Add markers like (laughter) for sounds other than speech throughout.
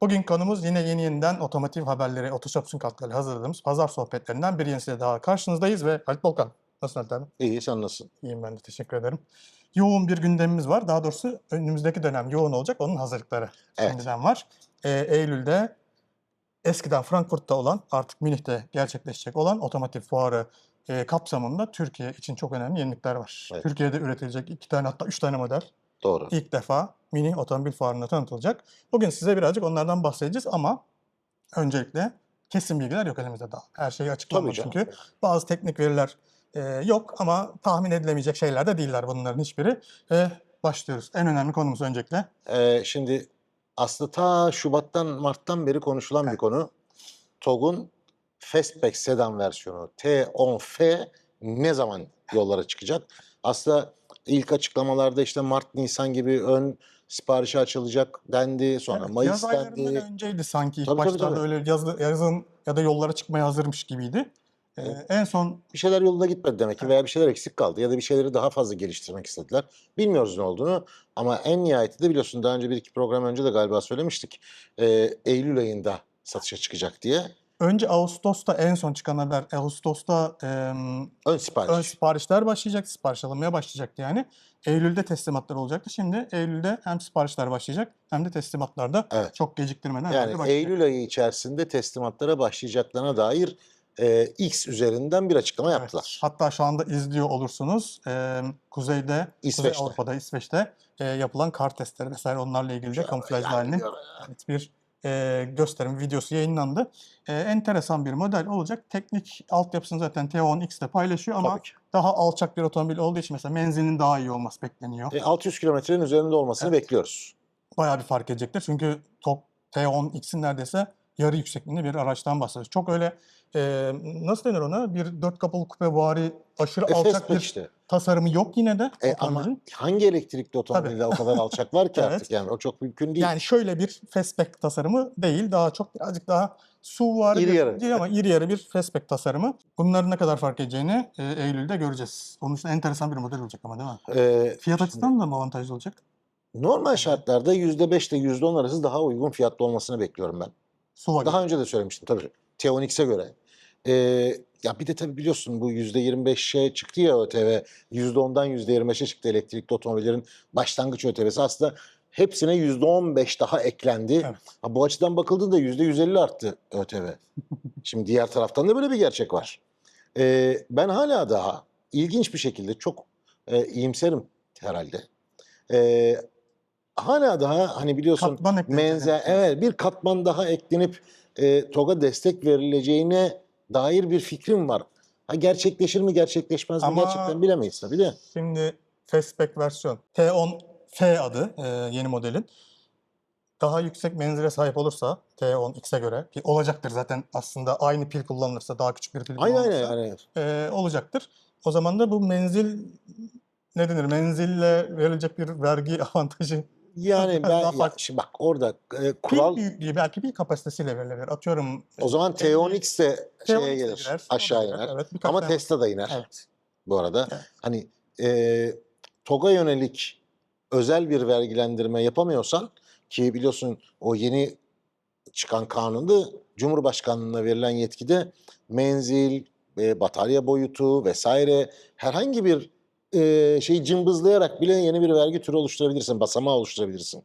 Bugün konumuz yine yeni yeniden otomotiv haberleri, Otoshops'un katkılarıyla hazırladığımız pazar sohbetlerinden bir yenisiyle daha karşınızdayız ve Halit Volkan. Nasılsın Halit abi? İyi sen nasılsın? İyiyim ben de teşekkür ederim. Yoğun bir gündemimiz var. Daha doğrusu önümüzdeki dönem yoğun olacak. Onun hazırlıkları Evet. şimdiden var. Ee, Eylül'de eskiden Frankfurt'ta olan artık Münih'te gerçekleşecek olan otomotiv fuarı e, kapsamında Türkiye için çok önemli yenilikler var. Evet. Türkiye'de üretilecek iki tane hatta üç tane model Doğru. ilk defa mini otomobil fuarında tanıtılacak. Bugün size birazcık onlardan bahsedeceğiz ama öncelikle kesin bilgiler yok elimizde daha. Her şey açıklanmadı Tabii canım. çünkü bazı teknik veriler e, yok ama tahmin edilemeyecek şeyler de değiller bunların hiçbiri. E, başlıyoruz. En önemli konumuz öncelikle. Ee, şimdi aslında ta Şubat'tan Mart'tan beri konuşulan bir Evet. konu. TOG'un Fastback sedan versiyonu T10F ne zaman yollara çıkacak? Aslında ilk açıklamalarda işte Mart, Nisan gibi ön siparişi açılacak dendi. Sonra Evet, Mayıs yaz dendi. önceydi sanki. Tabii, tabii, başlarda tabii. öyle yaz, yazın ya da yollara çıkmaya hazırmış gibiydi. E, Evet. en son Bir şeyler yolunda gitmedi demek ki veya bir şeyler eksik kaldı ya da bir şeyleri daha fazla geliştirmek istediler. Bilmiyoruz ne olduğunu ama en nihayetinde biliyorsun daha önce bir iki program önce de galiba söylemiştik. Ee, Eylül ayında satışa çıkacak diye. Önce Ağustos'ta en son çıkan haber Ağustos'ta em, Ön sipariş. Ön siparişler başlayacak, sipariş alınmaya başlayacaktı yani. Eylül'de teslimatlar olacaktı. Şimdi Eylül'de hem siparişler başlayacak hem de teslimatlar da Evet. çok geciktirmeden Yani başlayacak. Eylül ayı içerisinde teslimatlara başlayacaklarına dair e, X üzerinden bir açıklama Evet. yaptılar. Hatta şu anda izliyor olursunuz. Ee, kuzeyde, Kuzey İsveç'te. Avrupa'da, İsveç'te e, yapılan kar testleri vesaire onlarla ilgili de kamuflaj diyor, evet, bir e, gösterim videosu yayınlandı. E, enteresan bir model olacak. Teknik altyapısını zaten T10X'te paylaşıyor ama Tabii ki. daha alçak bir otomobil olduğu için mesela menzilinin daha iyi olması bekleniyor. E, 600 kilometrenin üzerinde olmasını Evet. bekliyoruz. bayağı bir fark edecektir. Çünkü TOG T10X'in neredeyse yarı yüksekliğinde bir araçtan bahsediyoruz. Çok öyle e, nasıl denir ona? Bir dört kapılı kupe vari aşırı E, alçak bir işte. Tasarımı yok yine de E, ama hangi elektrikli otomobilde o kadar alçak var ki (laughs) Evet. artık yani o çok mümkün değil. Yani şöyle bir fastback tasarımı değil. Daha çok birazcık daha su var İri yarı. değil ama iri yarı bir fastback tasarımı. Bunların ne kadar fark edeceğini e, Eylül'de göreceğiz. Onun için enteresan bir model olacak ama değil mi? E, Fiyat açısından da mı avantajlı olacak? normal şartlarda %5 ile %10 arası daha uygun fiyatlı olmasını bekliyorum ben. Suva Daha önce de söylemiştim tabii. T10X'e göre. Ee, ya bir de tabii biliyorsun bu %25'e çıktı ya ÖTV. %10'dan %25'e çıktı elektrikli otomobillerin başlangıç ÖTV'si. Aslında hepsine %15 daha eklendi. Evet. Ha, bu açıdan bakıldığında %150 arttı ÖTV. (laughs) Şimdi diğer taraftan da böyle bir gerçek var. Ee, ben hala daha ilginç bir şekilde çok e, iyimserim herhalde. Ee, hala daha hani biliyorsun. Menzel, evet bir katman daha eklenip e, TOG'a destek verileceğine dair bir fikrim var. Ha gerçekleşir mi gerçekleşmez mi Ama- gerçekten bilemeyiz tabii de. Şimdi fastback versiyon T10F adı e, yeni modelin. Daha yüksek menzile sahip olursa T10X'e göre ki olacaktır zaten aslında aynı pil kullanılırsa daha küçük bir pil Aynen kullanılırsa aynen e, olacaktır. O zaman da bu menzil ne denir? Menzille verilecek bir vergi (laughs) avantajı. Yani Daha ben ya, farklı. şimdi bak orada e, Pil kural büyüklüğü belki pil kapasitesiyle verilebilir. Atıyorum o zaman elli- T10X de T10X şeye de gelir girer, aşağı girer. iner. Evet, Ama tane- Tesla da iner Evet. bu arada. Evet. Hani e, TOG'a yönelik özel bir vergilendirme yapamıyorsan ki biliyorsun o yeni çıkan kanunda Cumhurbaşkanlığına verilen yetkide menzil, e, batarya boyutu vesaire herhangi bir e, şeyi cımbızlayarak bile yeni bir vergi türü oluşturabilirsin, basamağı oluşturabilirsin.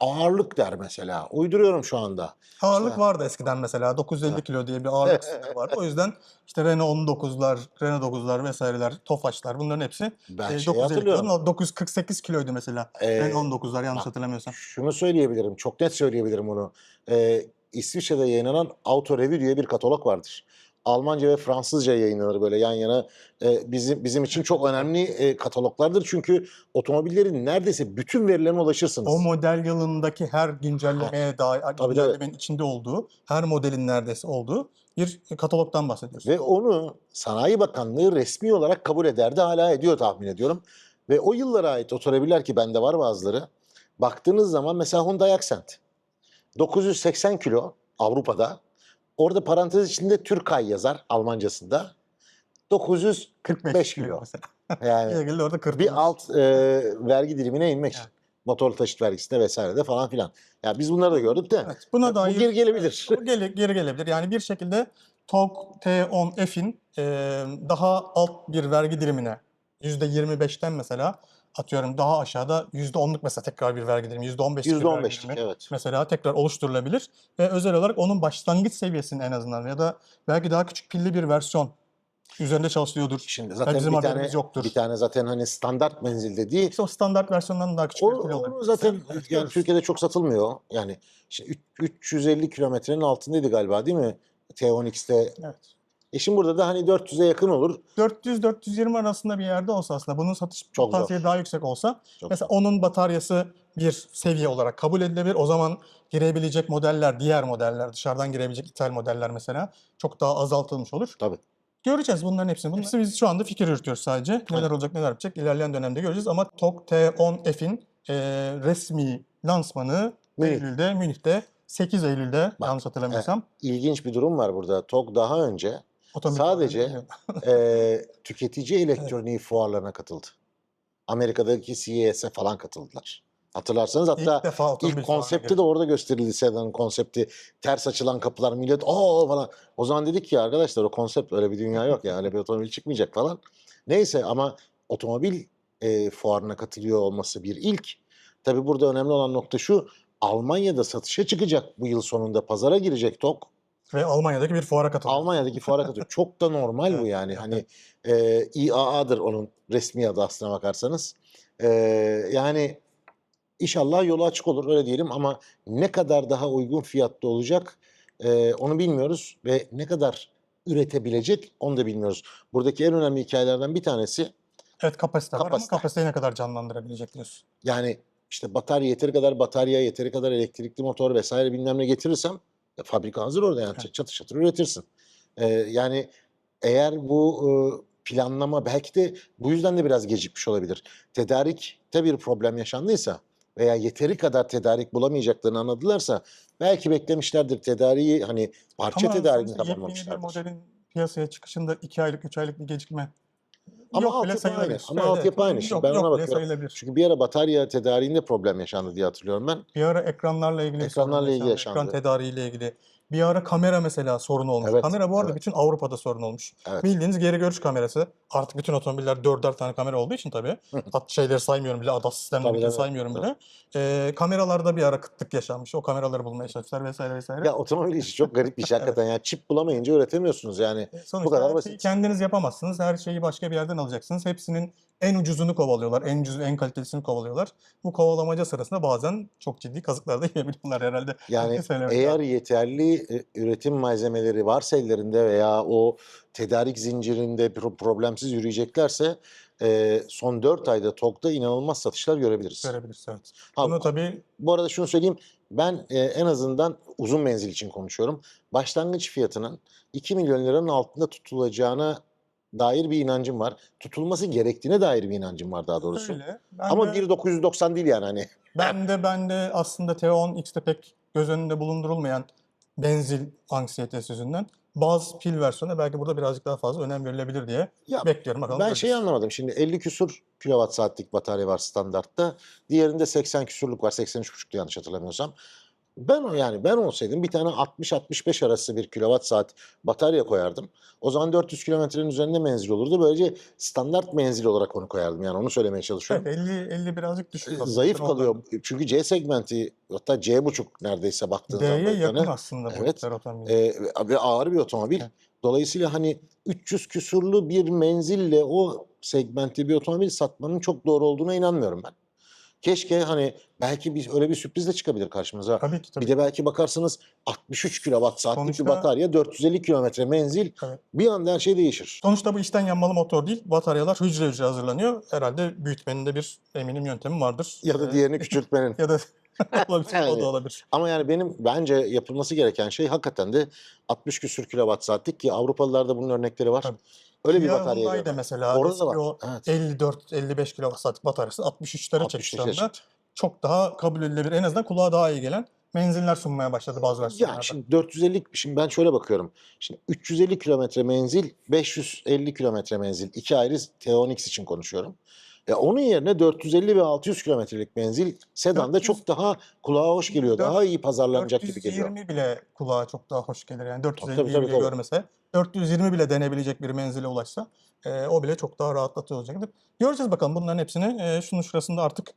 Ağırlık der mesela. Uyduruyorum şu anda. Ağırlık İşte- vardı eskiden mesela 950 kilo diye bir ağırlık (laughs) sınırı var. O yüzden işte Renault 19'lar, Renault 9'lar vesaireler, Tofaş'lar bunların hepsi Ben e, şey 950 hatırlıyorum. kilo. 948 kiloydu mesela. Ee, Renault 19'lar yanlış bak, hatırlamıyorsam. Şunu söyleyebilirim, çok net söyleyebilirim onu. Ee, İsviçre'de yayınlanan Auto Review diye bir katalog vardır. Almanca ve Fransızca yayınlanır böyle yan yana. Ee, bizim bizim için çok önemli e, kataloglardır çünkü otomobillerin neredeyse bütün verilerine ulaşırsınız. O model yılındaki her güncellemeye dair, tabii. güncellemenin içinde olduğu, her modelin neredeyse olduğu bir katalogdan bahsediyoruz. Ve onu Sanayi Bakanlığı resmi olarak kabul ederdi, hala ediyor tahmin ediyorum. Ve o yıllara ait otomobiller ki bende var bazıları. Baktığınız zaman mesela Hyundai Accent. 980 kilo Avrupa'da. Orada parantez içinde Türkay yazar Almancasında. 945 45 kilo. Yani Bir orada 40. bir alt e, vergi dilimine inmek için. Motorlu taşıt vergisinde vesairede falan filan. Ya biz bunları da gördük de Evet, buna bu dair geri gelebilir. Bu geri, geri gelebilir. Yani bir şekilde TOG T10F'in e, daha alt bir vergi dilimine %25'ten mesela atıyorum daha aşağıda %10'luk mesela tekrar bir vergi dilimi, %15'lik bir vergi %15'lik dilimi evet. mesela tekrar oluşturulabilir ve özel olarak onun başlangıç seviyesinin en azından ya da belki daha küçük pilli bir versiyon üzerinde çalışılıyordur. Şimdi Zaten bizim bir tane, yoktur. bir tane zaten hani standart menzilde değil. İşte o standart versiyondan daha küçük O, bir pil olur. zaten yani. Türkiye'de çok satılmıyor. Yani işte üç- 350 kilometrenin altındaydı galiba değil mi? T10X'te. Evet. E şimdi burada da hani 400'e yakın olur. 400-420 arasında bir yerde olsa aslında bunun satış Çok zor. potansiyeli daha yüksek olsa Çok mesela onun bataryası bir seviye olarak kabul edilebilir. O zaman girebilecek modeller, diğer modeller, dışarıdan girebilecek ithal modeller mesela çok daha azaltılmış olur. Tabii. Göreceğiz bunların hepsini. Bunların hepsi biz şu anda fikir yürütüyoruz sadece. Neler Aynen. olacak, neler yapacak ilerleyen dönemde göreceğiz. Ama TOG T10F'in e, resmi lansmanı Münih. Eylül'de, Münih'te 8 Eylül'de Bak, yanlış hatırlamıyorsam. İlginç bir durum var burada. TOG daha önce Otomobil sadece- e, tüketici elektroniği fuarlarına katıldı. Amerika'daki CES'e falan katıldılar. Hatırlarsanız hatta İlk defa İlk konsepti de orada gösterildi Sedan'ın konsepti. Ters açılan kapılar millet o falan. O zaman dedik ki arkadaşlar o konsept öyle bir dünya yok ya. Öyle bir otomobil çıkmayacak falan. Neyse ama otomobil e, fuarına katılıyor olması bir ilk. Tabi burada önemli olan nokta şu. Almanya'da satışa çıkacak bu yıl sonunda pazara girecek TOG. Ve Almanya'daki bir fuara katıldı. Almanya'daki fuara katılıyor. Çok da normal bu yani. Hani e, IAA'dır onun resmi adı aslına bakarsanız. E, yani inşallah yolu açık olur öyle diyelim ama ne kadar daha uygun fiyatta olacak e, onu bilmiyoruz ve ne kadar üretebilecek onu da bilmiyoruz. Buradaki en önemli hikayelerden bir tanesi Evet kapasite, var Kapasite. ama kapasiteyi ne kadar canlandırabilecek diyorsun. yani işte batarya yeteri kadar batarya, yeteri kadar elektrikli motor vesaire bilmem ne getirirsem e, fabrika hazır orada yani Evet. çatır çatır üretirsin. E, yani eğer bu e, planlama belki de bu yüzden de biraz gecikmiş olabilir. Tedarikte bir problem yaşandıysa veya yeteri kadar tedarik bulamayacaklarını anladılarsa belki beklemişlerdir tedariği hani parça Ama tedarikini tamamlamışlardır. modelin piyasaya çıkışında 2 aylık, 3 aylık bir gecikme Ama yok bile altyapı sayılabilir. aynı. Ama Evet, altyapı aynı. Şimdi Yok, ben yok ona bile bakıyorum. sayılabilir. Çünkü bir ara batarya tedariğinde problem yaşandı diye hatırlıyorum ben. Bir ara ekranlarla ilgili Ekranlarla ilgili yaşandı. Ekran tedariğiyle ilgili. Bir ara kamera mesela sorun olmuş. Evet, kamera bu arada evet. bütün Avrupa'da sorun olmuş. Evet. Bildiğiniz geri görüş kamerası. Artık bütün otomobiller dörder tane kamera olduğu için tabii. Hat şeyleri saymıyorum bile, ADAS sistemlerini tabii, saymıyorum bile. Ee, kameralarda bir ara kıtlık yaşanmış. O kameraları bulmaya çalıştılar vesaire vesaire. Ya otomobil işi çok garip bir şey (laughs) hakikaten. Ya çip bulamayınca üretemiyorsunuz yani. Sonuçta kadar her şeyi basit. kendiniz yapamazsınız. Her şeyi başka bir yerden alacaksınız. Hepsinin en ucuzunu kovalıyorlar. En ucuz, en kalitesini kovalıyorlar. Bu kovalamaca sırasında bazen çok ciddi kazıklar da (laughs) yiyebiliyorlar herhalde. Yani eğer yeterli e, üretim malzemeleri varsa ellerinde veya o tedarik zincirinde pro- problemsiz yürüyeceklerse e, son 4 ayda TOG'da inanılmaz satışlar görebiliriz. görebiliriz evet. Ha, Bunu tabii Bu arada şunu söyleyeyim. Ben e, en azından uzun menzil için konuşuyorum. Başlangıç fiyatının 2 milyon liranın altında tutulacağına dair bir inancım var. Tutulması gerektiğine dair bir inancım var daha doğrusu. öyle. Ben Ama de, 1.990 değil yani hani. (laughs) ben de ben de aslında T10 X'te pek göz önünde bulundurulmayan benzil anksiyetesi yüzünden bazı pil versiyonuna belki burada birazcık daha fazla önem verilebilir diye Ya bekliyorum. Bakalım ben şeyi anlamadım. Şimdi 50 küsur kilowatt saatlik batarya var standartta. Diğerinde 80 küsurluk var. 83,5'tu yanlış hatırlamıyorsam. Ben o yani ben olsaydım bir tane 60-65 arası bir kilowatt saat batarya koyardım. O zaman 400 kilometrenin üzerinde menzil olurdu. Böylece standart menzil olarak onu koyardım. Yani onu söylemeye çalışıyorum. Evet 50 50 birazcık düşük. aslında. Zayıf kalıyor. Çünkü C segmenti hatta C buçuk neredeyse baktığın zaman. D'ye yakın hani, aslında bu Evet. evet. otomobil. e, ve ağır bir otomobil. Evet. Dolayısıyla hani 300 küsurlu bir menzille o segmentte bir otomobil satmanın çok doğru olduğuna inanmıyorum ben. Keşke hani belki bir, öyle bir sürpriz de çıkabilir karşımıza. tabii ki tabii. Bir de belki bakarsınız 63 kilowatt saatlik Sonuçta- bir batarya, 450 kilometre menzil. Evet. Bir anda her şey değişir. Sonuçta bu içten yanmalı motor değil. Bataryalar hücre hücre hazırlanıyor. Herhalde büyütmenin de bir eminim yöntemi vardır. Ya da Ee, diğerini (laughs) küçültmenin. ya da (laughs) olabilir. O Yani. da olabilir. Ama yani benim bence yapılması gereken şey hakikaten de 60 küsür kilowatt saatlik ki Avrupalılarda bunun örnekleri var. Tabii. Öyle bir batarya görmek. mesela Orada eski da var. o Evet. 54-55 kWh bataryası 63'lere 63'e çekişti anda. çıktı. Çok daha kabul edilebilir. En azından kulağa daha iyi gelen menziller sunmaya başladı bazı versiyonlarda. Ya şimdi 450 şimdi ben şöyle bakıyorum. Şimdi 350 kilometre menzil, 550 kilometre menzil. iki ayrı T10X için konuşuyorum. E, onun yerine 450 ve 600 kilometrelik menzil sedanda 400 çok daha kulağa hoş geliyor. Dört- Daha iyi pazarlanacak gibi geliyor. 420 bile kulağa çok daha hoş gelir. Yani 450 tabii, tabii, görmese 420 bile denebilecek bir menzile ulaşsa e, o bile çok daha rahatlatıcı olacaktır. Göreceğiz bakalım bunların hepsini. E, şunun şurasında artık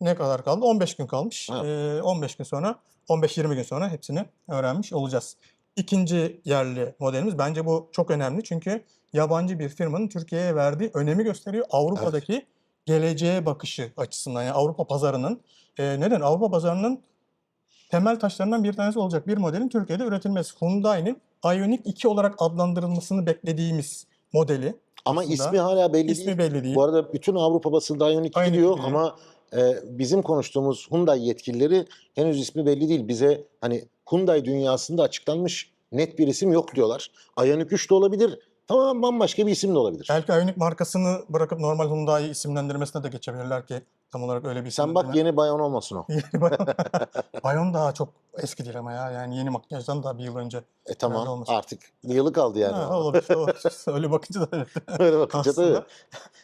ne kadar kaldı? 15 gün kalmış. Ha. E, 15 gün sonra 15-20 gün sonra hepsini öğrenmiş olacağız. İkinci yerli modelimiz bence bu çok önemli çünkü yabancı bir firmanın Türkiye'ye verdiği önemi gösteriyor. Avrupa'daki geleceğe bakışı açısından yani Avrupa pazarının e, neden Avrupa pazarının temel taşlarından bir tanesi olacak bir modelin Türkiye'de üretilmesi. Hyundai'nin Ioniq 2 olarak adlandırılmasını beklediğimiz modeli. Ama aslında ismi hala belli İsmi değil. belli değil. Bu arada bütün Avrupa basında Ioniq Ioniq gidiyor gidiyor. ama e, bizim konuştuğumuz Hyundai yetkilileri henüz ismi belli değil. Bize hani Hyundai dünyasında açıklanmış net bir isim yok diyorlar. Ioniq 3 de olabilir. Tamamen bambaşka bir isim de olabilir. Belki Ioniq markasını bırakıp normal Hyundai isimlendirmesine de geçebilirler ki tam olarak öyle bir Sen bak yeni bayan olmasın o. (laughs) Yeni Bayon. Bayon daha çok eski değil ama ya. Yani yeni makyajdan daha bir yıl önce. E tamam olmasın. artık yılı kaldı yani. Ha, olabilir, olabilir. (laughs) Öyle bakınca da evet. (laughs) Öyle bakınca da.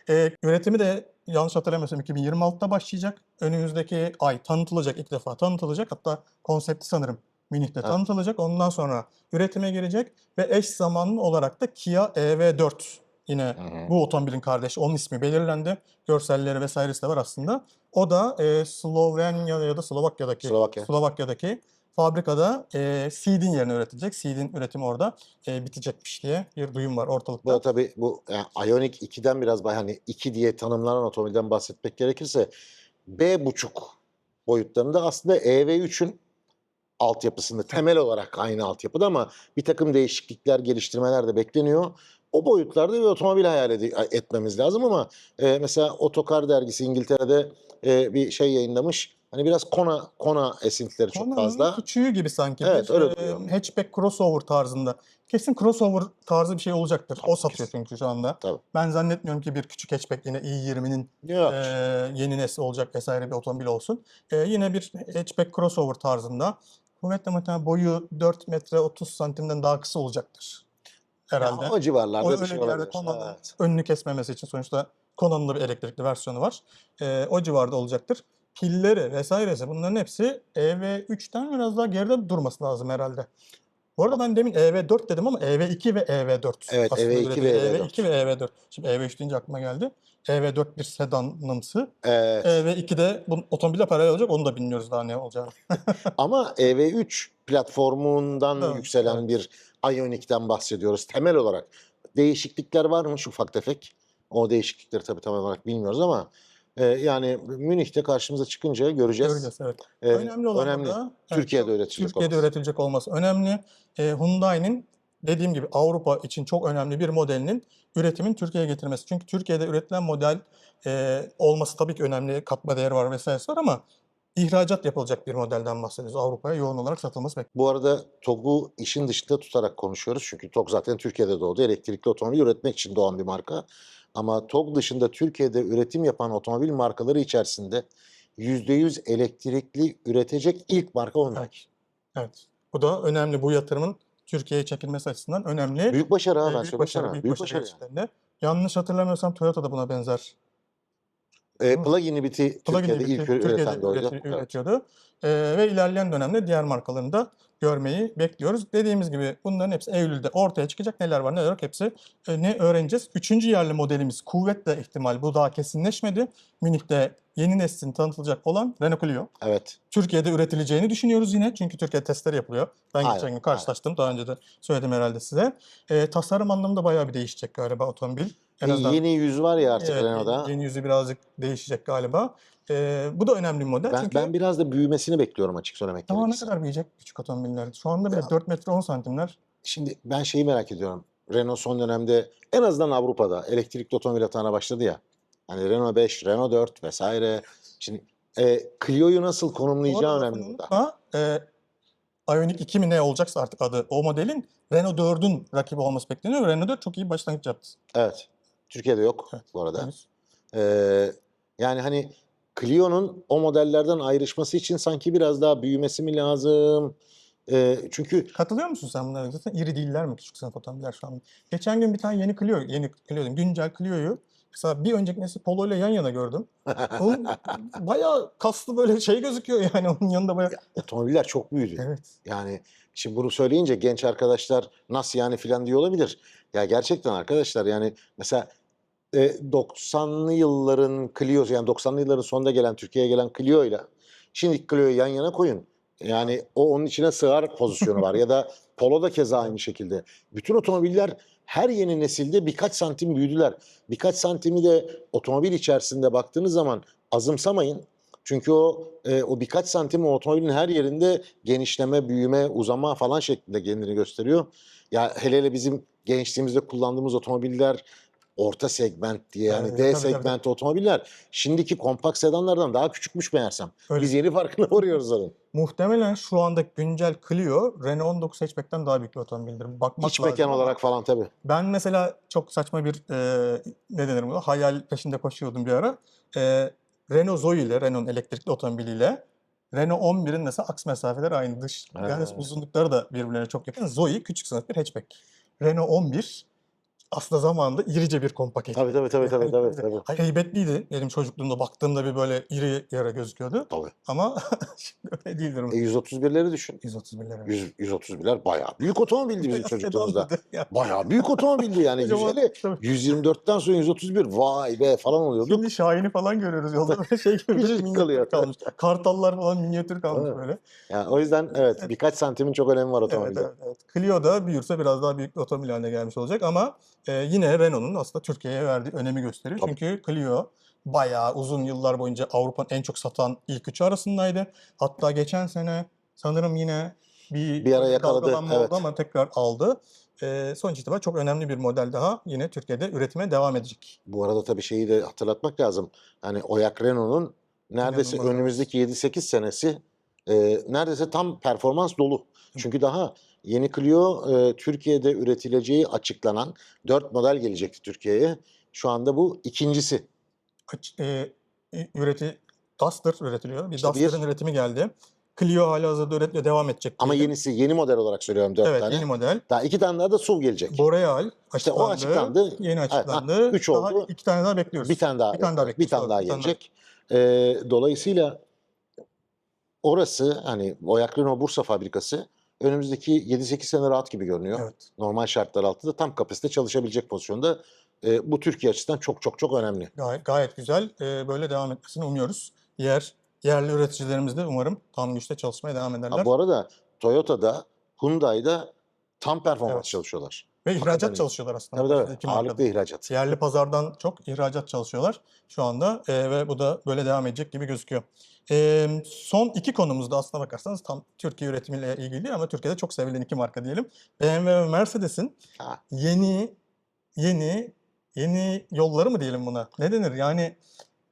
E, üretimi de yanlış hatırlamıyorsam 2026'da başlayacak. Önümüzdeki ay tanıtılacak ilk defa tanıtılacak. Hatta konsepti sanırım Münih'te Evet. tanıtılacak. Ondan sonra üretime girecek ve eş zamanlı olarak da Kia EV4 yine Hı hı. bu otomobilin kardeşi. Onun ismi belirlendi. Görselleri vesairesi de var aslında. O da e, Slovenya ya da Slovakya'daki Slovakya. Slovakya'daki fabrikada e, Seed'in yerine üretilecek. Seed'in üretimi orada e, bitecekmiş diye bir duyum var ortalıkta. Bu tabii bu yani Ioniq 2'den biraz hani 2 diye tanımlanan otomobilden bahsetmek gerekirse B buçuk boyutlarında aslında EV3'ün altyapısında temel olarak aynı altyapıda ama bir takım değişiklikler, geliştirmeler de bekleniyor. O boyutlarda bir otomobil hayal ede- etmemiz lazım ama e, mesela Otokar dergisi İngiltere'de e, bir şey yayınlamış. Hani biraz Kona Kona esintileri çok Konna'nın fazla. küçüğü gibi sanki. Evet, bir, öyle e, duruyor. hatchback crossover tarzında. Kesin crossover tarzı bir şey olacaktır. O satıyor çünkü şu anda. Tabii. Ben zannetmiyorum ki bir küçük hatchback yine i20'nin Yok. e, yeni nesli olacak vesaire bir otomobil olsun. E, yine bir hatchback crossover tarzında. Kuvvetle muhtemelen boyu 4 metre 30 santimden daha kısa olacaktır. Herhalde. Ya o civarlarda O bir öyle şey bir yerde olabilir. Evet. önünü kesmemesi için sonuçta Konna'nın da bir elektrikli versiyonu var. Ee, o civarda olacaktır. Pilleri vesairesi bunların hepsi EV3'ten biraz daha geride durması lazım herhalde. Bu arada ben demin EV4 dedim ama EV2 ve EV4. Evet, aslında EV2 ve üretiliyor. EV4. EV2 ve EV4. Şimdi EV3 deyince aklıma geldi. EV4 bir sedanımsı. Evet. EV2 de bu otomobille paralel olacak. Onu da bilmiyoruz daha ne olacağını. (laughs) Ama EV3 platformundan Evet, yükselen evet. bir Ioniq'ten bahsediyoruz. Temel olarak değişiklikler var mı ufak tefek? O değişiklikleri tabii tam olarak bilmiyoruz ama e, yani Münih'te karşımıza çıkınca göreceğiz. Göreceğiz evet. E, önemli olan önemli. evet, Türkiye'de çok- üretilecek Türkiye'de olması. üretilecek olması önemli. E, Hyundai'nin dediğim gibi Avrupa için çok önemli bir modelinin üretimin Türkiye'ye getirmesi. Çünkü Türkiye'de üretilen model e, olması tabii ki önemli katma değeri var vesairesi var ama ihracat yapılacak bir modelden bahsediyoruz. Avrupa'ya yoğun olarak satılması bekleniyor. Bu arada TOG'u işin dışında tutarak konuşuyoruz. Çünkü TOG zaten Türkiye'de doğdu. Elektrikli otomobil üretmek için doğan bir marka. Ama TOG dışında Türkiye'de üretim yapan otomobil markaları içerisinde %100 elektrikli üretecek ilk marka Hyundai. Evet. evet. Bu da önemli. Bu yatırımın Türkiye'ye çekilmesi açısından önemli. Büyük başarı ha e, ben büyük başarı, büyük, Büyük başarı başarı. yani. Yanlış hatırlamıyorsam Toyota da buna benzer E, plug-in hibrit'i plug-in Türkiye'de hibrit ilk Türkiye'de üreten de oydu. üreti- Evet. üretiyordu. Ee, ve ilerleyen dönemde diğer markalarını da görmeyi bekliyoruz. Dediğimiz gibi bunların hepsi Eylül'de ortaya çıkacak. Neler var neler yok hepsi e, ne öğreneceğiz. Üçüncü yerli modelimiz kuvvetle ihtimal bu daha kesinleşmedi. Münih'te yeni neslin tanıtılacak olan Renault Clio. Evet. Türkiye'de üretileceğini düşünüyoruz yine. Çünkü Türkiye'de testleri yapılıyor. Ben Aynen, geçen gün karşılaştım. Daha önce de söyledim herhalde size. Ee, tasarım anlamında bayağı bir değişecek galiba otomobil. En E, azından yeni yüz var ya artık Evet, Renault'da. yeni, yüzü birazcık değişecek galiba. Ee, bu da önemli bir model. Ben, çünkü ben biraz da büyümesini bekliyorum açık söylemek daha ne gerekirse. kadar büyüyecek küçük otomobiller? Şu anda bile Ya- 4 metre 10 santimler. Şimdi ben şeyi merak ediyorum. Renault son dönemde en azından Avrupa'da elektrikli otomobil atağına başladı ya. Hani Renault 5, Renault 4 vesaire. Şimdi e, Clio'yu nasıl konumlayacağı arada önemli burada. e, Ioniq 2 mi ne olacaksa artık adı o modelin Renault 4'ün rakibi olması bekleniyor. Renault 4 çok iyi başlangıç yaptı. Evet. Türkiye'de yok Evet, bu arada. henüz. Ee, yani hani Clio'nun o modellerden ayrışması için sanki biraz daha büyümesi mi lazım? Ee, çünkü Katılıyor musun sen bunlara? Zaten iri değiller mi küçük sınıf otomobiller şu an? Geçen gün bir tane yeni Clio, yeni Clio güncel Clio'yu Mesela bir önceki nesil Polo ile yan yana gördüm. (laughs) Onun bayağı kaslı böyle şey gözüküyor yani onun yanında bayağı. Otomobiller çok büyüdü. Evet. Yani şimdi bunu söyleyince genç arkadaşlar nasıl yani filan diyor olabilir. Ya gerçekten arkadaşlar yani mesela e, 90'lı yılların Clio'su yani 90'lı yılların sonunda gelen Türkiye'ye gelen Clio ile şimdiki Clio'yu yan yana koyun. Yani o onun içine sığar pozisyonu var ya da Polo da keza aynı şekilde. Bütün otomobiller her yeni nesilde birkaç santim büyüdüler. Birkaç santimi de otomobil içerisinde baktığınız zaman azımsamayın. Çünkü o e, o birkaç santim otomobilin her yerinde genişleme, büyüme, uzama falan şeklinde kendini gösteriyor. Ya hele hele bizim gençliğimizde kullandığımız otomobiller orta segment diye yani Evet, D tabii, tabii. segment otomobiller şimdiki kompakt sedanlardan daha küçükmüş meğersem. Öyle. Biz yeni farkına (laughs) varıyoruz onun. Muhtemelen şu andaki güncel Clio Renault 19 hatchback'ten daha büyük bir otomobildir. Bakmak İç mekan olarak falan tabii. Ben mesela çok saçma bir e, ne denir buna hayal peşinde koşuyordum bir ara. E, Renault Zoe ile Renault'un elektrikli otomobiliyle Renault 11'in mesela aks mesafeleri aynı. Dış yani uzunlukları da birbirlerine çok yakın. Zoe küçük sınıf bir hatchback. Renault 11 aslında zamanında irice bir hatchback. Tabii tabii tabii tabii tabii. tabii. Heybetliydi. Benim çocukluğumda baktığımda bir böyle iri yara gözüküyordu. Tabii. Ama (laughs) şimdi öyle değildir. E 131'leri düşün. 131'lere. 100, 131'ler bayağı büyük otomobildi bizim çocukluğumuzda. ya. Bayağı büyük otomobildi yani. Kocaman, Güzeli tabii. 124'ten sonra 131 vay be falan oluyorduk. Şimdi Şahin'i falan görüyoruz yolda böyle (laughs) şey gibi Küçücük minyatür kalıyor. kalmış. Kartallar falan minyatür kalmış Evet. böyle. Yani o yüzden evet birkaç santimin çok önemi var Evet, otomobilde. evet, evet. Clio da büyürse biraz daha büyük bir otomobil haline gelmiş olacak ama e, yine Renault'un aslında Türkiye'ye verdiği önemi gösteriyor. Tabii. Çünkü Clio bayağı uzun yıllar boyunca Avrupa'nın en çok satan ilk üçü arasındaydı. Hatta geçen sene sanırım yine bir, Bir ara yakaladı, evet. oldu ama tekrar aldı. E, sonuç itibariyle çok önemli bir model daha yine Türkiye'de üretime devam edecek. Bu arada tabii şeyi de hatırlatmak lazım. Hani Oyak Renault'un neredeyse İnanılmaz. önümüzdeki 7-8 senesi e, neredeyse tam performans dolu. Çünkü daha yeni Clio e, Türkiye'de üretileceği açıklanan 4 model gelecekti Türkiye'ye. Şu anda bu ikincisi. Aç- e, üreti Duster üretiliyor. Bir İşte bir- Duster'ın üretimi geldi. Clio halihazırda üretiliyor, devam edecek. Ama yenisi yeni model olarak söylüyorum 4 Evet, tane. yeni model. Daha iki tane daha da SUV gelecek. Boreal İşte o açıklandı. açıklandı. Yeni Evet, açıklandı. üç Daha oldu. iki tane daha bekliyoruz. Bir tane daha, Bir tane daha bir tane daha bir tane daha. gelecek. Ee, dolayısıyla orası hani Oyak Renault Bursa fabrikası önümüzdeki 7-8 sene rahat gibi görünüyor. Evet. Normal şartlar altında tam kapasite çalışabilecek pozisyonda. Ee, bu Türkiye açısından çok çok çok önemli. Gayet, gayet güzel. Ee, böyle devam etmesini umuyoruz. Diğer yerli üreticilerimiz de umarım tam güçte çalışmaya devam ederler. Ha, bu arada Toyota'da, Hyundai'da tam performans Evet. çalışıyorlar. Ve hakikaten ihracat çalışıyorlar aslında. Tabii tabii. iki markada. Ağırlıklı ihracat. Yerli pazardan çok ihracat çalışıyorlar şu anda Ee, ve bu da böyle devam edecek gibi gözüküyor. Ee, son iki konumuz da aslına bakarsanız tam Türkiye üretimiyle ilgili ama Türkiye'de çok sevilen iki marka diyelim. BMW ve Mercedes'in yeni yeni yeni yolları mı diyelim buna? Ne denir? Yani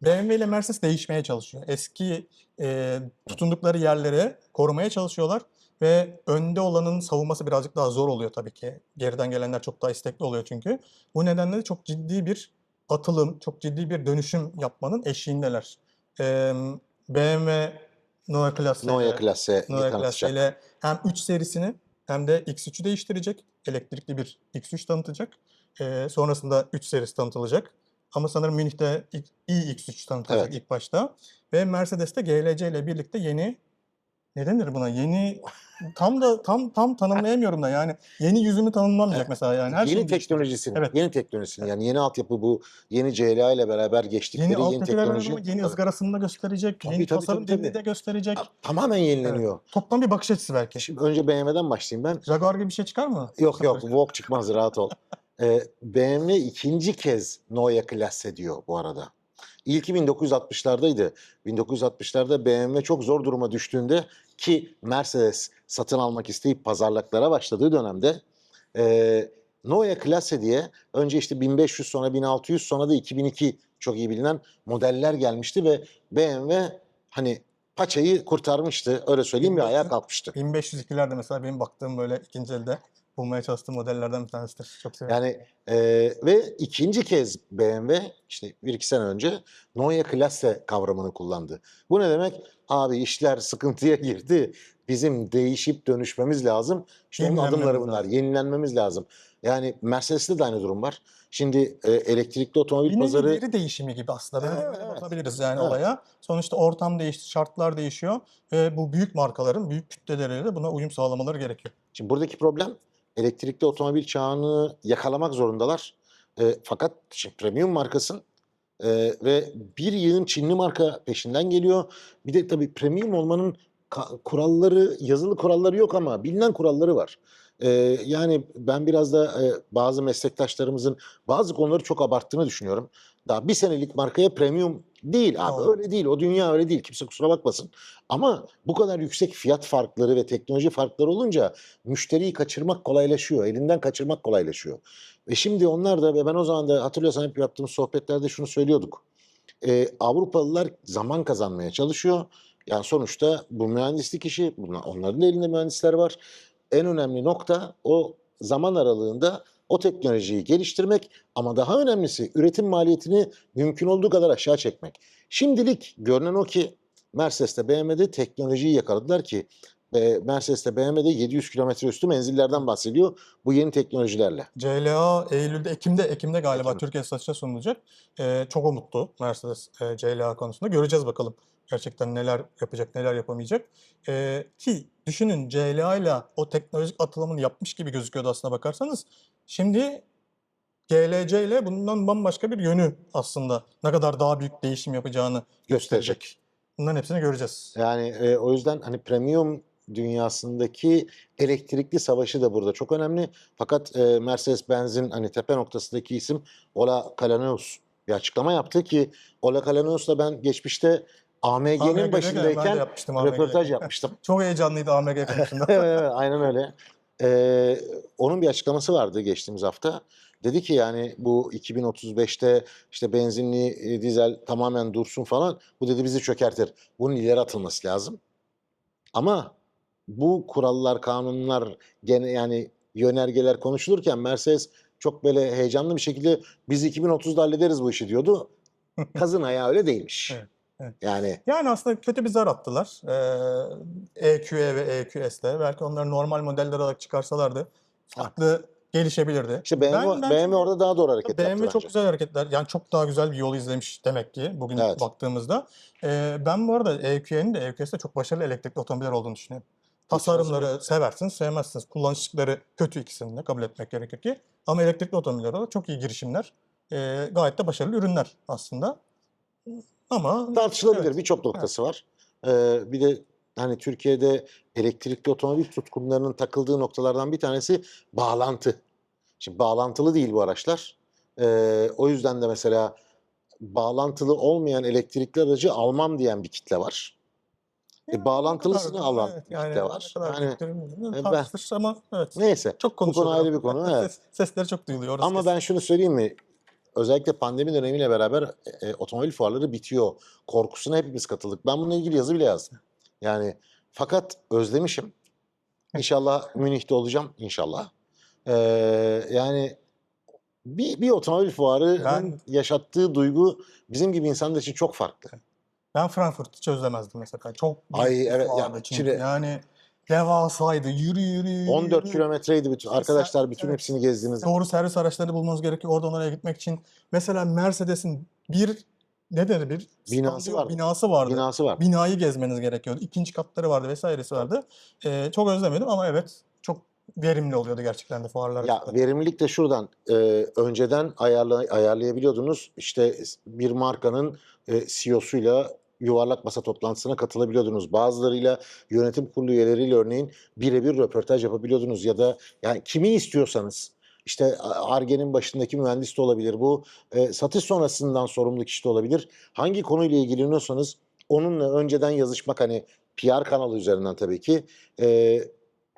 BMW ile Mercedes değişmeye çalışıyor. Eski e, tutundukları yerleri korumaya çalışıyorlar ve önde olanın savunması birazcık daha zor oluyor tabii ki. Geriden gelenler çok daha istekli oluyor çünkü. Bu nedenle de çok ciddi bir atılım, çok ciddi bir dönüşüm yapmanın eşiğindeler. BMW Neue ile- Klasse Neue Klasse tanıtacak. ile hem 3 serisini hem de X3'ü değiştirecek. Elektrikli bir X3 tanıtacak. Ee, sonrasında 3 serisi tanıtılacak. Ama sanırım Münih'te iX3 tanıtılacak Evet. ilk başta. Ve Mercedes'te GLC ile birlikte yeni ne denir buna? Yeni tam da tam tam tanımlayamıyorum da yani yeni yüzünü tanımlamayacak mesela yani her yeni değiştirecek. teknolojisini, Evet. yeni teknolojisini yani yeni altyapı bu yeni CLA ile beraber geçtikleri Yeni yeni, teknoloji yeni ızgarasını da gösterecek, Tabii, yeni tabii, tasarım tabii, dilini tabii. de gösterecek. tamamen yenileniyor. Toplam bir bakış açısı belki. Şimdi önce BMW'den başlayayım ben. Jaguar gibi bir şey çıkar mı? Yok yok Vogue çıkmaz rahat ol. (laughs) Ee, BMW ikinci kez Neue Klasse diyor bu arada. İlki 1960'lardaydı. 1960'larda BMW çok zor duruma düştüğünde ki Mercedes satın almak isteyip pazarlıklara başladığı dönemde e, Neue Klasse diye önce işte 1500 sonra 1600 sonra da 2002 çok iyi bilinen modeller gelmişti ve BMW hani paçayı kurtarmıştı. Öyle söyleyeyim bir ayağa kalkmıştı. 1502'lerde mesela benim baktığım böyle ikinci elde bulmaya çalıştığım modellerden bir tanesidir. Çok seviyorum. Yani e, ve ikinci kez BMW işte bir iki sene önce Neue Klasse kavramını kullandı. Bu ne demek? Abi işler sıkıntıya girdi. Bizim değişip dönüşmemiz lazım. İşte Yenilenmemiz adımları bunlar. lazım. Yenilenmemiz lazım. Yani Mercedes'te de aynı durum var. Şimdi e, elektrikli otomobil nevi pazarı veri değişimi gibi aslında. Böyle Evet, evet. bakabiliriz yani Evet. olaya. Sonuçta ortam değişti, şartlar değişiyor ve bu büyük markaların büyük kütleleriyle de buna uyum sağlamaları gerekiyor. Şimdi buradaki problem elektrikli otomobil çağını yakalamak zorundalar. E, fakat şimdi premium markasın e, ve bir yığın Çinli marka peşinden geliyor. Bir de tabii premium olmanın kuralları, yazılı kuralları yok ama bilinen kuralları var. E, yani ben biraz da e, bazı meslektaşlarımızın bazı konuları çok abarttığını düşünüyorum. Daha bir senelik markaya premium değil abi Doğru. öyle değil. O dünya öyle değil. Kimse kusura bakmasın. Ama bu kadar yüksek fiyat farkları ve teknoloji farkları olunca müşteriyi kaçırmak kolaylaşıyor. Elinden kaçırmak kolaylaşıyor. Ve şimdi onlar da ve ben o zaman da hatırlıyorsan hep yaptığımız sohbetlerde şunu söylüyorduk. Ee, Avrupalılar zaman kazanmaya çalışıyor. Yani sonuçta bu mühendislik işi, bunlar, onların elinde mühendisler var. En önemli nokta o zaman aralığında o teknolojiyi geliştirmek ama daha önemlisi üretim maliyetini mümkün olduğu kadar aşağı çekmek. Şimdilik görünen o ki Mercedes'te BMW'de teknolojiyi yakaladılar ki e, Mercedes'te BMW'de 700 kilometre üstü menzillerden bahsediyor bu yeni teknolojilerle. CLA Eylül'de, Ekim'de, Ekim'de galiba Ekim. Türkiye satışa sunulacak. Ee, çok umutlu Mercedes e, CLA konusunda. Göreceğiz bakalım gerçekten neler yapacak, neler yapamayacak. Ee, ki düşünün CLA ile o teknolojik atılımını yapmış gibi gözüküyordu aslına bakarsanız. Şimdi GLC ile bundan bambaşka bir yönü aslında ne kadar daha büyük değişim yapacağını gösterecek. Bunların hepsini göreceğiz. Yani e, o yüzden hani premium dünyasındaki elektrikli savaşı da burada çok önemli. Fakat e, Mercedes-Benz'in hani tepe noktasındaki isim Ola Kalaneus bir açıklama yaptı ki Ola Kalaneus'la ben geçmişte AMG'nin başındayken yapmıştım AMG'de. röportaj yapmıştım. (laughs) Çok heyecanlıydı AMG (laughs) konusunda. evet, evet, aynen öyle. Ee, onun bir açıklaması vardı geçtiğimiz hafta. Dedi ki yani bu 2035'te işte benzinli e, dizel tamamen dursun falan. Bu dedi bizi çökertir. Bunun ileri atılması lazım. Ama bu kurallar, kanunlar gene yani yönergeler konuşulurken Mercedes çok böyle heyecanlı bir şekilde biz 2030'da hallederiz bu işi diyordu. (laughs) Kazın ayağı öyle değilmiş. Evet, evet. Yani Yani aslında kötü bir zar attılar. Ee, EQE ve EQS'le. Belki onları normal modeller olarak çıkarsalardı farklı gelişebilirdi. işte BMW, Ben- ben BMW orada daha doğru hareket BMW yaptı çok bence. güzel hareketler. Yani çok daha güzel bir yol izlemiş demek ki bugün Evet. baktığımızda. Ee, ben bu arada EQE'nin de EQS'de çok başarılı elektrikli otomobiller olduğunu düşünüyorum. Tasarımları seversiniz, sevmezsiniz. Kullanışları kötü ikisini de kabul etmek gerekir ki. Ama elektrikli otomobillerde de çok iyi girişimler. Ee, gayet de başarılı ürünler aslında. Ama Tartışılabilir Evet, birçok noktası var. Ee, bir de hani Türkiye'de elektrikli otomobil tutkunlarının takıldığı noktalardan bir tanesi bağlantı. Şimdi bağlantılı değil bu araçlar. Ee, o yüzden de mesela bağlantılı olmayan elektrikli aracı almam diyen bir kitle var. E, Yani ne bağlantılısını kadar- alan evet, yani kitle var. Yani, e, ben- ama evet. neyse. Çok Bu konu ayrı bir konu. (laughs) Evet. Ses- sesleri çok duyuluyor. orası Ama kesin. ben şunu söyleyeyim mi? Özellikle pandemi dönemiyle beraber e, otomobil fuarları bitiyor. Korkusuna hepimiz katıldık. Ben bununla ilgili yazı bile yazdım. Yani fakat özlemişim. İnşallah Münih'te olacağım inşallah. Ee, yani bir, bir otomobil fuarının Ben- yaşattığı duygu bizim gibi insanlar için çok farklı. Ben Frankfurt hiç özlemezdim mesela. Çok Ay, evet, ya, çünkü. şimdi- Yani devasaydı. Yürü yürü yürü. 14 yürü. kilometreydi bütün arkadaşlar bütün evet. hepsini gezdiniz. Doğru servis araçları bulmanız gerekiyor oradan oraya gitmek için. Mesela Mercedes'in bir ne denir bir Binası vardı. binası vardı. Binası var. Binayı gezmeniz gerekiyordu. İkinci katları vardı vesairesi vardı. Ee, çok özlemedim ama evet çok verimli oluyordu gerçekten de fuarlar. Ya verimlilik de şuradan e, önceden ayarla, ayarlayabiliyordunuz. İşte bir markanın e, CEO'suyla yuvarlak masa toplantısına katılabiliyordunuz. Bazılarıyla yönetim kurulu üyeleriyle örneğin birebir röportaj yapabiliyordunuz ya da yani kimi istiyorsanız işte Arge'nin başındaki mühendis de olabilir bu. E, satış sonrasından sorumlu kişi de olabilir. Hangi konuyla ilgileniyorsanız onunla önceden yazışmak hani PR kanalı üzerinden tabii ki e,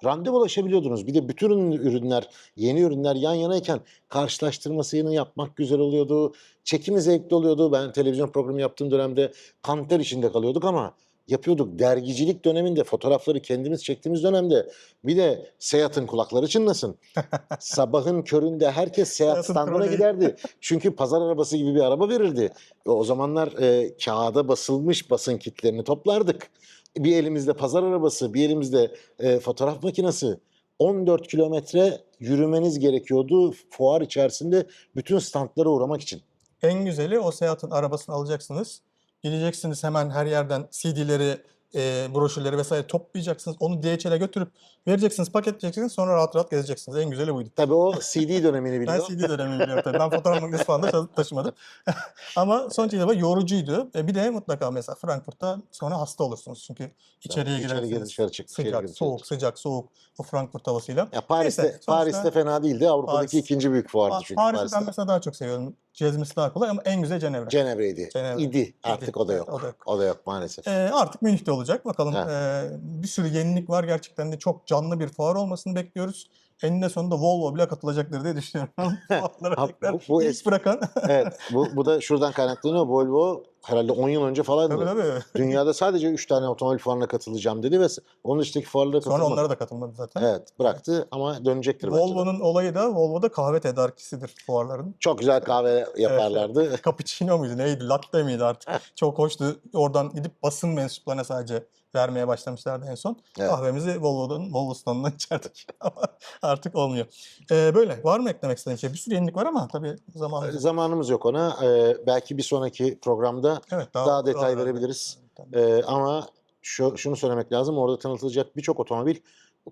randevulaşabiliyordunuz. Bir de bütün ürünler, yeni ürünler yan yanayken karşılaştırmasını yapmak güzel oluyordu. Çekimi zevkli oluyordu. Ben televizyon programı yaptığım dönemde kanter içinde kalıyorduk ama yapıyorduk. Dergicilik döneminde fotoğrafları kendimiz çektiğimiz dönemde bir de Seat'ın kulakları çınlasın. (laughs) Sabahın köründe herkes Seat'ın standına giderdi. Çünkü pazar arabası gibi bir araba verirdi. O zamanlar e, kağıda basılmış basın kitlerini toplardık. Bir elimizde pazar arabası, bir elimizde e, fotoğraf makinesi. 14 kilometre yürümeniz gerekiyordu fuar içerisinde bütün standlara uğramak için. En güzeli o Seat'ın arabasını alacaksınız. Gideceksiniz hemen her yerden CD'leri, e, broşürleri vesaire toplayacaksınız. Onu DHL'e götürüp vereceksiniz, paketleyeceksiniz. Sonra rahat rahat gezeceksiniz. En güzeli buydu. Tabii o CD dönemini Ben biliyor. CD dönemini biliyorum tabii. Ben fotoğraf makinesi falan da ta- taşımadım. (laughs) Ama sonuç itibariyle yorucuydu. E, bir de mutlaka mesela Frankfurt'ta sonra hasta olursunuz. Çünkü içeriye İçeri gir, girersiniz. dışarı çık, içeri Sıcak, gir, dışarı soğuk, çık. sıcak, soğuk. O Frankfurt havasıyla. Ya Paris'te Neyse, sonuçta- Paris'te fena değildi. Avrupa'daki Paris- ikinci büyük fuardı çünkü Paris'i Paris'te. ben mesela daha çok seviyorum. Cezmisi daha kolay ama en güzel Cenevre. Cenevre'ydi. Cenevre. İdi. Artık o da Evet, yok. o da yok. O da yok maalesef. Ee, artık Münih'te olacak. Bakalım ee, bir sürü yenilik var. Gerçekten de çok canlı bir fuar olmasını bekliyoruz. Eninde sonunda Volvo bile katılacaktır diye düşünüyorum. (laughs) (laughs) Ha, tekrar bu- bu es- bırakan. (laughs) evet. Bu, bu da şuradan kaynaklanıyor. Volvo herhalde 10 yıl önce falan tabii tabii. dünyada sadece 3 tane otomobil fuarına katılacağım dedi ve onun dışındaki fuarlara Sonra katılmadı. onlara da katılmadı zaten. Evet bıraktı ama dönecektir. Volvo'nun olayı da Volvo'da kahve tedarikçisidir fuarların. Çok güzel kahve yaparlardı. Cappuccino muydu neydi? Latte miydi artık? Çok hoştu. Oradan gidip basın mensuplarına sadece vermeye başlamışlardı en son. Evet. Kahvemizi Volvo'dan, Volvo standından (laughs) içerdik. Ama artık olmuyor. Ee, böyle. Var mı eklemek istediğin şey? Bir sürü yenilik var ama tabii zamanımız yok. Zamanımız yok ona. Ee, belki bir sonraki programda Evet, daha detay daha- verebiliriz. Tabii. Ee, ama şu, şunu söylemek lazım. Orada tanıtılacak birçok otomobil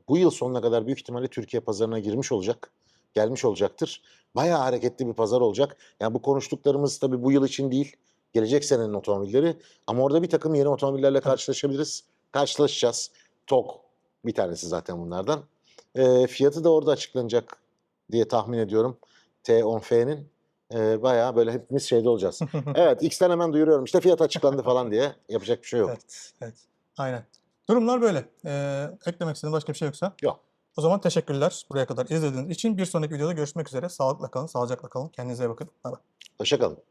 bu yıl sonuna kadar büyük ihtimalle Türkiye pazarına girmiş olacak. Gelmiş olacaktır. Bayağı hareketli bir pazar olacak. Yani bu konuştuklarımız tabii bu yıl için değil. Gelecek senenin otomobilleri. Ama orada bir takım yeni otomobillerle karşılaşabiliriz. Karşılaşacağız. TOG bir tanesi zaten bunlardan. Ee, fiyatı da orada açıklanacak diye tahmin ediyorum. T10F'nin. Ee, bayağı böyle hepimiz şeyde olacağız. (laughs) evet X'ten hemen duyuruyorum. İşte fiyat açıklandı falan diye. (laughs) Yapacak bir şey yok. Evet, evet. Aynen. Durumlar böyle. Ee, eklemek istediğin başka bir şey yoksa? Yok. O zaman teşekkürler buraya kadar izlediğiniz için. Bir sonraki videoda görüşmek üzere. Sağlıkla kalın, sağlıcakla kalın. Kendinize iyi bakın. Hoşçakalın.